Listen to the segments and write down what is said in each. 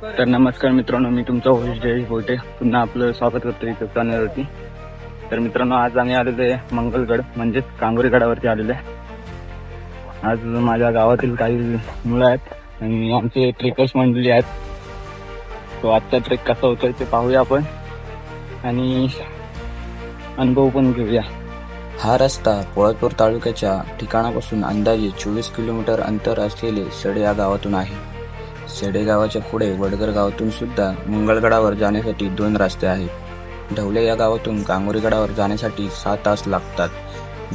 तर नमस्कार मित्रांनो मी तुमचा होस्ट जयेश बोटे पुन्हा आपलं स्वागत करतो इथं चॅनलवरती तर मित्रांनो आज आम्ही आलेलो आहे मंगलगड म्हणजेच कांगोरी गडावरती आलेलो आहे. आज माझ्या गावातील काही मुलं आहेत आणि आमचे ट्रेकर्स मंडळी आहेत. तो आजचा ट्रेक कसा होतोय ते पाहूया आपण. आणि अनुभव पण घेऊया. हा रस्ता पोळापूर तालुक्याच्या ठिकाणापासून अंदाजे चोवीस किलोमीटर अंतर असलेले सडे या गावातून आहे. सेडेगावाच्या पुढे वडगर गावातून सुद्धा मंगळगडावर जाण्यासाठी दोन रस्ते आहेत. ढवले या गावातून कांगोरीगडावर जाण्यासाठी सहा तास लागतात.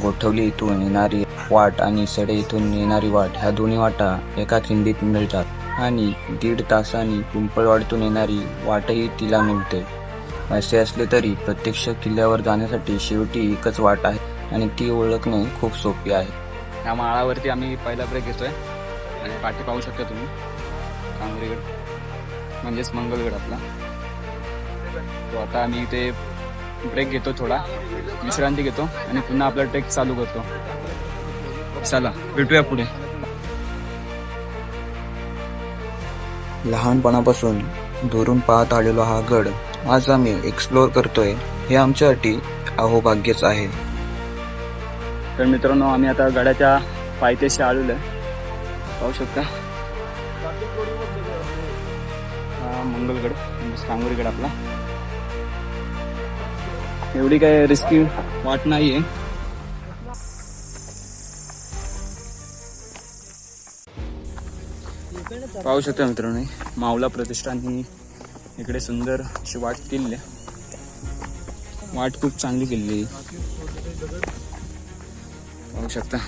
गोठवली इथून येणारी वाट आणि सडे इथून येणारी वाट ह्या दोन्ही वाटा एका खिंडीत मिळतात आणि दीड तासांनी पिंपळवाडीतून येणारी वाटही तिला मिळते. असे असले तरी प्रत्यक्ष किल्ल्यावर जाण्यासाठी शेवटी एकच वाट आहे आणि ती ओळखणे खूप सोपी आहे. ह्या माळावरती आम्ही पहिला ब्रेक घेतोय. आणि पाठी पाहू शकता तुम्ही. कांगरीगड म्हणजेच मंगलगड आपला. तो आता आम्ही इथे ब्रेक घेतो थोडा विश्रांती घेतो आणि पुन्हा आपला ट्रेक चालू करतो. चला भेटूया पुढे. लहानपणापासून दुरून पाहत आलेलो हा गड आज आम्ही एक्सप्लोअर करतोय हे आमच्यासाठी अहोभाग्यच आहे. तर मित्रांनो आम्ही आता गडाच्या पायथ्याशी आलेलो आहे. पाहू शकता. मंगलगड सांगोरीगड आपला. एवढी काय रिस्की वाट नाहीये. पाहू शकता मित्रांनो मावला प्रतिष्ठाननी इकडे सुंदर अशी वाट केलेली आहे. वाट खूप चांगली केलेली आहे. पाहू शकता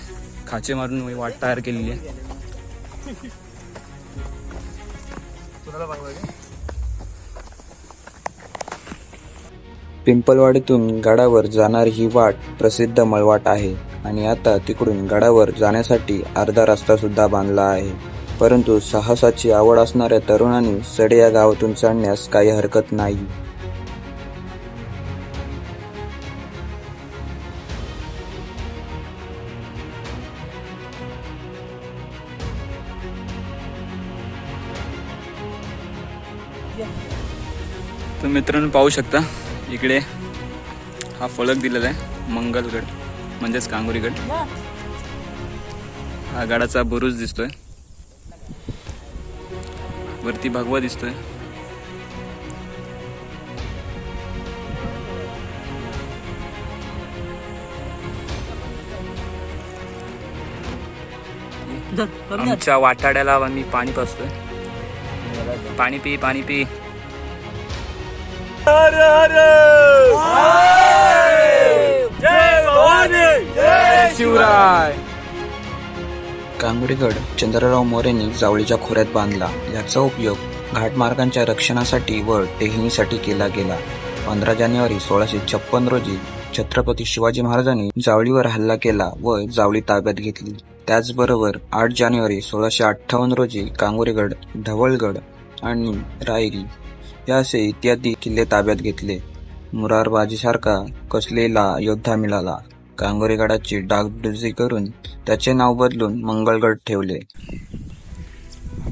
खाचे मारून वाट तयार केलेली आहे. पिंपलवाडीतून गडावर जाणारी ही वाट प्रसिद्ध मळवाट आहे आणि आता तिकडून गडावर जाण्यासाठी अर्धा रस्ता सुद्धा बांधला आहे. परंतु साहसाची आवड असणाऱ्या तरुणांनी सडे या गावातून चढण्यास काही हरकत नाही. तर मित्रांनो पाहू शकता इकडे हा फलक दिलेला आहे मंगलगड म्हणजेच कांगोरीगड. हा गडाचा बुरुज दिसतोय. वरती भगवा दिसतोय. आमच्या वाटाड्याला आम्ही पाणी पाजतोय. पाणी पी पाणी पी. शिवराय! कांगुरीगड चंद्रराव मोरेंनी जावळीच्या खोऱ्यात बांधला. याचा उपयोग घाटमार्गांच्या रक्षणासाठी व टेहणीसाठी केला गेला. पंधरा जानेवारी सोळाशे छप्पन रोजी छत्रपती शिवाजी महाराजांनी जावळीवर हल्ला केला व जावळी ताब्यात घेतली. त्याचबरोबर आठ जानेवारी सोळाशे अठ्ठावन्न रोजी कांगोरीगड ढवळगड आणि रायरी या असे इत्यादी किल्ले ताब्यात घेतले. मुरारबाजीसारखा कसलेला योद्धा मिळाला. कांगोरेगडाची डागडुजी करून त्याचे नाव बदलून मंगळगड ठेवले.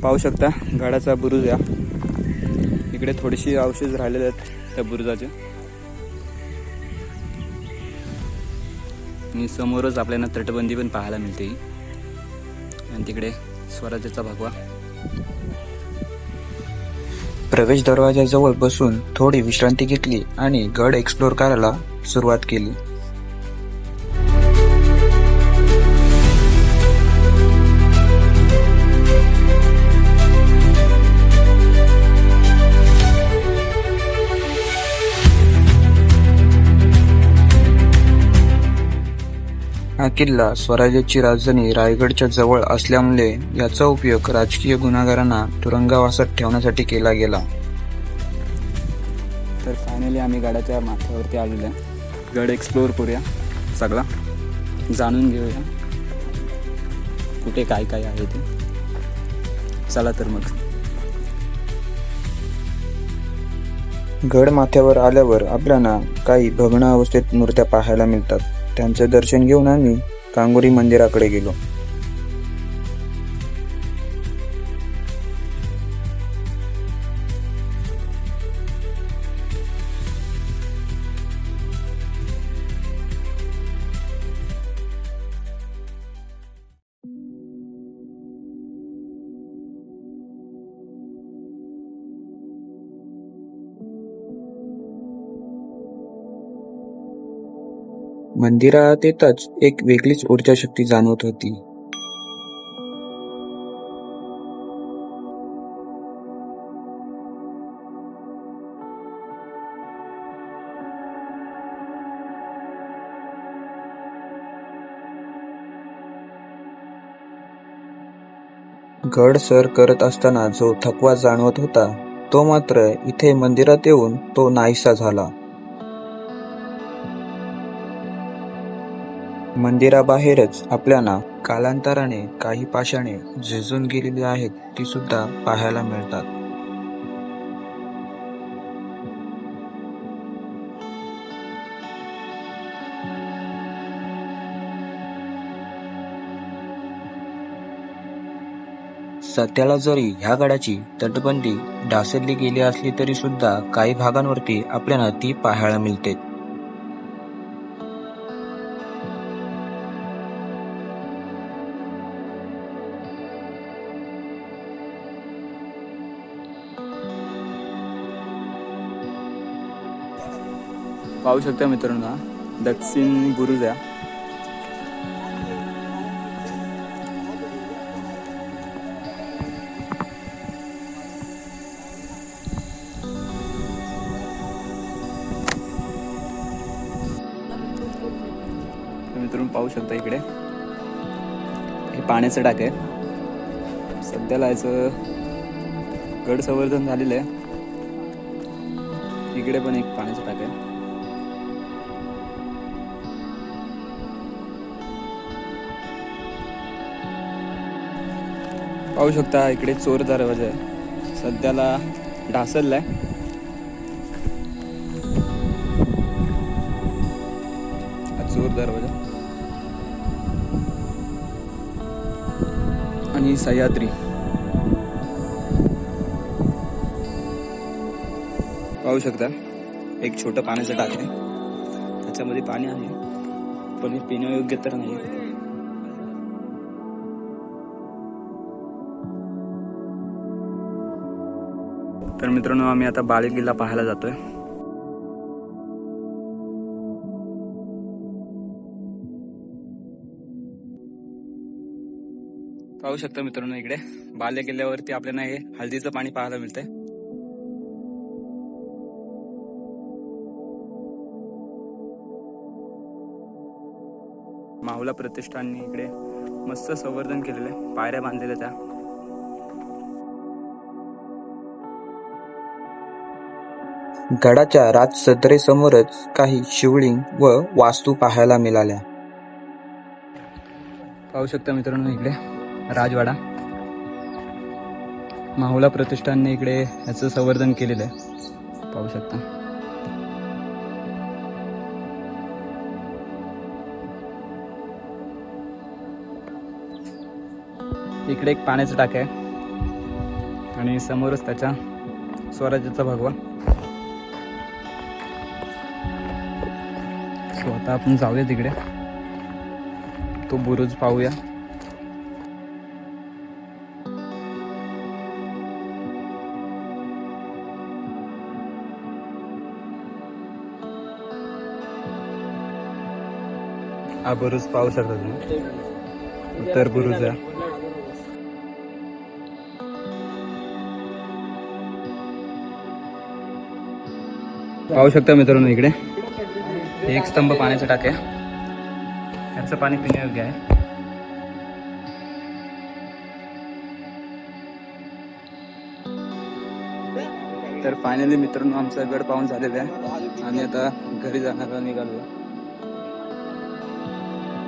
पाहू शकता गडाचा बुरुज या. इकडे थोडीशी अवशेष राहिलेले आहेत त्या बुरुजाचे. आणि समोरच आपल्याला तटबंदी पण पाहायला मिळते. आणि तिकडे स्वराज्याचा भगवा. प्रवेश दरवाजाजवळ बसून थोडी विश्रांती घेतली आणि गड एक्सप्लोअर करायला सुरुवात केली. हा किल्ला स्वराज्याची राजधानी रायगडच्या जवळ असल्यामुळे याचा उपयोग राजकीय गुन्हेगारांना तुरुंगवासात ठेवण्यासाठी केला गेला. तर फायनली आम्ही गडाच्या माथ्यावरती आलेलो आहे. गड एक्सप्लोअर करूया सगळा. जाणून घेऊया कुठे काय काय आहे ते. चला तर मग. गड माथ्यावर आल्यावर आपल्याला काही भग्न अवस्थेत मूर्त्या पाहायला मिळतात. त्यांचे दर्शन घेऊन आम्ही कांगोरी मंदिराकडे गेलो. मंदिरात येताच एक वेगळीच ऊर्जा शक्ती जाणवत होती. गड सर करत असताना जो थकवा जाणवत होता तो मात्र इथे मंदिरात येऊन तो नाहीसा झाला. मंदिराबाहेरच आपल्याला कालांतराने काही पाषाणे झिजून गेलेली आहेत ती सुद्धा पाहायला मिळतात. सध्याला जरी ह्या गडाची तटबंदी ढासळली गेली असली तरी सुद्धा काही भागांवरती आपल्याला ती पाहायला मिळते. पाहू शकता मित्रांनो. दक्षिण बुरुज. आहे मित्रांनो पाहू शकता इकडे. हे पाण्याचं टाक आहे. सध्याला याचं गड संवर्धन झालेलं आहे. इकडे पण एक पाण्याचं टाक आहे. पाहू शकता इकडे चोर दरवाजा आहे. सध्याला ढासळलाय. आहे चोर दरवाजा. आणि सह्याद्री. पाहू शकता एक छोटं पाण्याचं टाक आहे. त्याच्यामध्ये पाणी आहे पण हे पिण्यायोग्य तर नाही. तर मित्रांनो आम्ही आता बालेकिल्ला पाहायला जातोय. पाहू शकता मित्रांनो इकडे बाले किल्ल्यावरती आपल्याला हे हळदीचं पाणी पाहायला मिळतंय. माहुला प्रतिष्ठाननी इकडे मस्त संवर्धन केलेलं आहे पायऱ्या बांधलेल्या त्या. गडाच्या राजसदरेसमोरच काही शिवलिंग व वास्तू पाहायला मिळाल्या. पाहू शकता मित्रांनो इकडे राजवाडा. माहुला प्रतिष्ठानने इकडे याचं संवर्धन केलेलं आहे. पाहू शकता. इकडे एक पाण्याचं टाक आहे. आणि समोरच त्याच्या स्वराज्याचा भगवा. आता आपण जाऊया तिकडे. तो बुरुज पाहूया. हा बुरुज पाहू शकता तुम्ही. उत्तर बुरुज आहे. पाहू शकता मित्रांनो इकडे. एक स्तंभ पाण्याचा टाके. याचं पाणी पिण्यायोग्य आहे. तर फायनली मित्रांनो आमचा गड पाहून झालेला आहे. आणि आता घरी जाणारा निघालो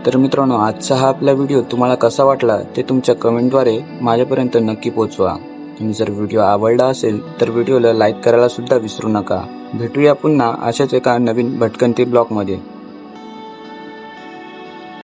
तर मित्रांनो आजचा हा आपला व्हिडिओ तुम्हाला कसा वाटला ते तुमच्या कमेंटद्वारे माझ्यापर्यंत नक्की पोहोचवा आणि जर व्हिडिओ आवडला असेल तर व्हिडिओला लाईक करायला सुद्धा विसरू नका. भेटूया पुन्हा अशाच एका नवीन भटकंती ब्लॉगमध्ये.